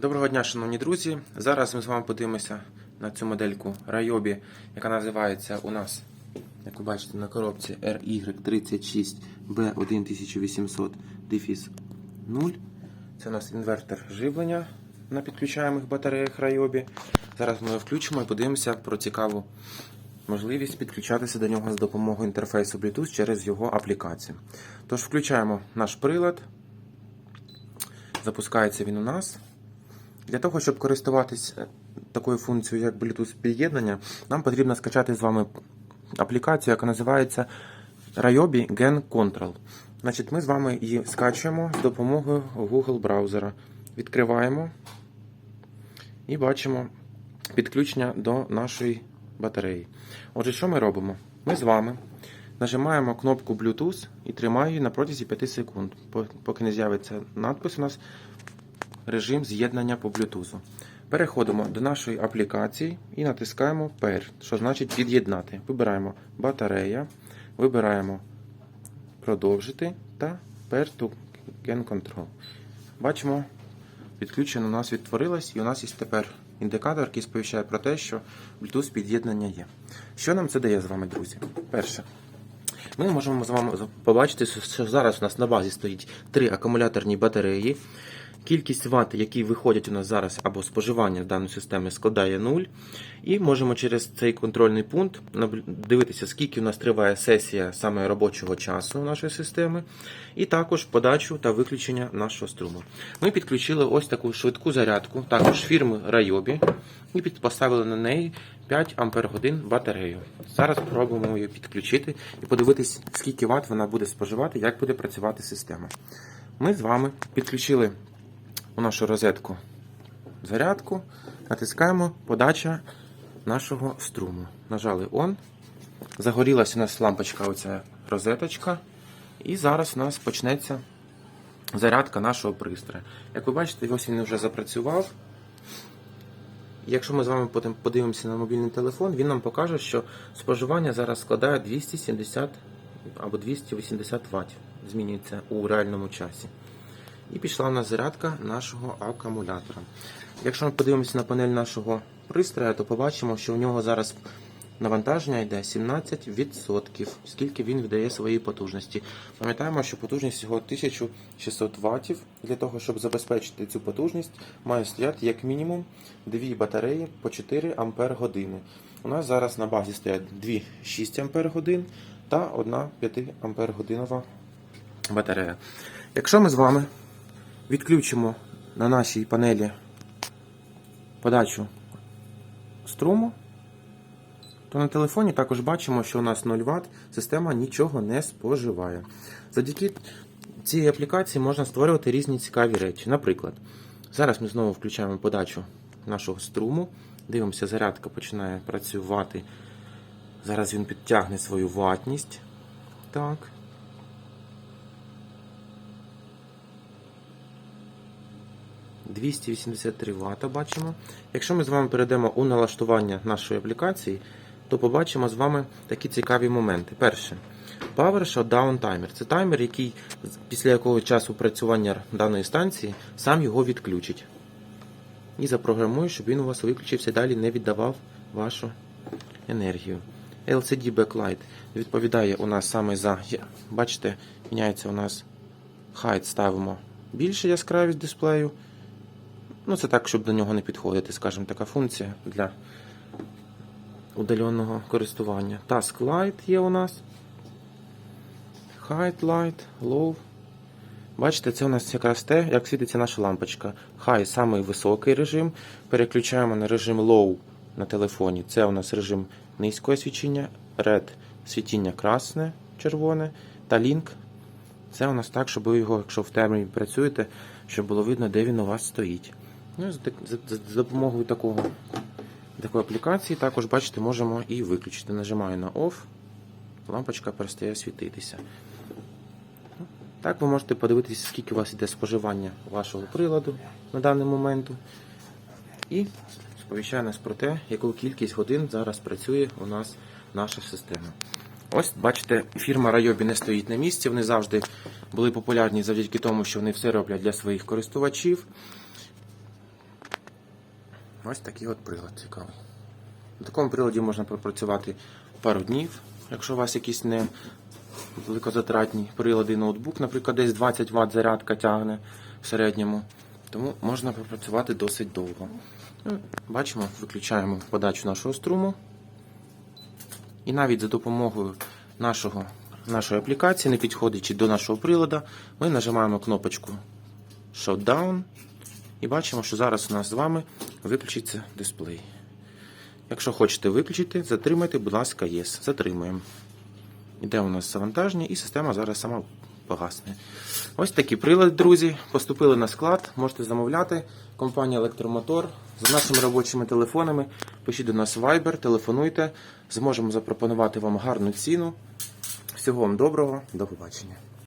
Доброго дня, шановні друзі. Зараз ми з вами подивимося на цю модельку Ryobi, яка називається у нас, як ви бачите, на коробці RY36B1800 0. Це у нас інвертор живлення на підключаємих батареях Ryobi. Зараз ми його включимо і подивимося про цікаву можливість підключатися до нього з допомогою інтерфейсу Bluetooth через його аплікацію. Тож включаємо наш прилад. Запускається він у нас. Для того, щоб користуватись е, такою функцією, як Bluetooth під'єднання, нам потрібно скачати з вами аплікацію, яка називається Ryobi Gen Control. Значить, Ми з вами її скачуємо з допомогою Google браузера. Відкриваємо і бачимо підключення до нашої батареї. Отже, що ми робимо? Ми з вами нажимаємо кнопку Bluetooth і тримаємо її на протязі 5 секунд, поки не з'явиться надпис у нас режим з'єднання по Bluetooth. Переходимо до нашої аплікації і натискаємо Pair, що значить під'єднати. Вибираємо батарея, вибираємо продовжити та Pair to Gen Control. Бачимо, підключення у нас відтворилось, і у нас є тепер індикатор, який сповіщає про те, що Bluetooth під'єднання є. Що нам це дає з вами, друзі? Перше. Ми можемо з вами побачити, що зараз у нас на базі стоїть три акумуляторні батареї. Кількість ват, які виходять у нас зараз або споживання даної системи, складає 0. І можемо через цей контрольний пункт дивитися, скільки у нас триває сесія саме робочого часу нашої системи, і також подачу та виключення нашого струму. Ми підключили ось таку швидку зарядку, також фірми Ryobi, і поставили на неї 5 Ах батарею. Зараз спробуємо її підключити і подивитись, скільки ват вона буде споживати, як буде працювати система. Ми з вами підключили у нашу розетку зарядку, натискаємо подача нашого струму. Нажали ON. Загорілася у нас лампочка, оця розеточка. І зараз у нас почнеться зарядка нашого пристрою. Як ви бачите, ось він вже запрацював. Якщо ми з вами потім подивимося на мобільний телефон, він нам покаже, що споживання зараз складає 270 або 280 Вт. Змінюється у реальному часі. І пішла в нас зарядка нашого акумулятора. Якщо ми подивимося на панель нашого пристрою, то побачимо, що у нього зараз навантаження йде 17%, скільки він видає своєї потужності. Пам'ятаємо, що потужність його 1600 Вт. Для того, щоб забезпечити цю потужність, має стояти як мінімум дві батареї по 4 Ампер. У нас зараз на базі стоять 2 6 Ампер та одна 5 Ампер батарея. Якщо ми з вами відключимо на нашій панелі подачу струму, то на телефоні також бачимо, що у нас 0 Вт, система нічого не споживає. Завдяки цій аплікації можна створювати різні цікаві речі. Наприклад, зараз ми знову включаємо подачу нашого струму, дивимося, зарядка починає працювати. Зараз він підтягне свою ватність. Так. – 283 Вт бачимо. Якщо ми з вами перейдемо у налаштування нашої аплікації, то побачимо з вами такі цікаві моменти. Перше, Power Shutdown Timer. Це таймер, який після якого часу працювання даної станції сам його відключить. І запрограмує, щоб він у вас виключився і далі не віддавав вашу енергію. LCD Backlight відповідає у нас саме за, бачите, міняється у нас height, ставимо більше яскравість дисплею. Ну, це так, щоб до нього не підходити, скажімо, така функція для удаленого користування. Task Light є у нас. Height Light, Low. Бачите, це у нас якраз те, як світиться наша лампочка. High самий високий режим. Переключаємо на режим Low на телефоні. Це у нас режим низького свічення, Red світіння красне, червоне та Link. Це у нас так, щоб ви його, якщо в темряві працюєте, щоб було видно, де він у вас стоїть. Ну, За, за, допомогою такого, такої аплікації також, бачите, можемо і виключити. Нажимаю на OFF, лампочка перестає світитися. Так, ви можете подивитися, скільки у вас йде споживання вашого приладу на даний момент. І сповіщає нас про те, яку кількість годин зараз працює у нас наша система. Ось, бачите, фірма Ryobi не стоїть на місці. Вони завжди були популярні завдяки тому, що вони все роблять для своїх користувачів. Ось такий от прилад цікавий. На такому приладі можна пропрацювати пару днів, якщо у вас якісь не великозатратні прилади, ноутбук, наприклад, десь 20 Вт зарядка тягне в середньому. Тому можна пропрацювати досить довго. Бачимо, виключаємо подачу нашого струму. І навіть за допомогою нашого, нашої аплікації, не підходячи до нашого прилада, ми нажимаємо кнопочку Shutdown і бачимо, що зараз у нас з вами виключиться дисплей. Якщо хочете виключити, затримайте, будь ласка, Yes. Затримуємо. Іде у нас завантаження, і система зараз сама погасне. Ось такі прилади, друзі. Поступили на склад. Можете замовляти. Компанія Електромотор за нашими робочими телефонами. Пишіть до нас Viber, телефонуйте. Зможемо запропонувати вам гарну ціну. Всього вам доброго, до побачення.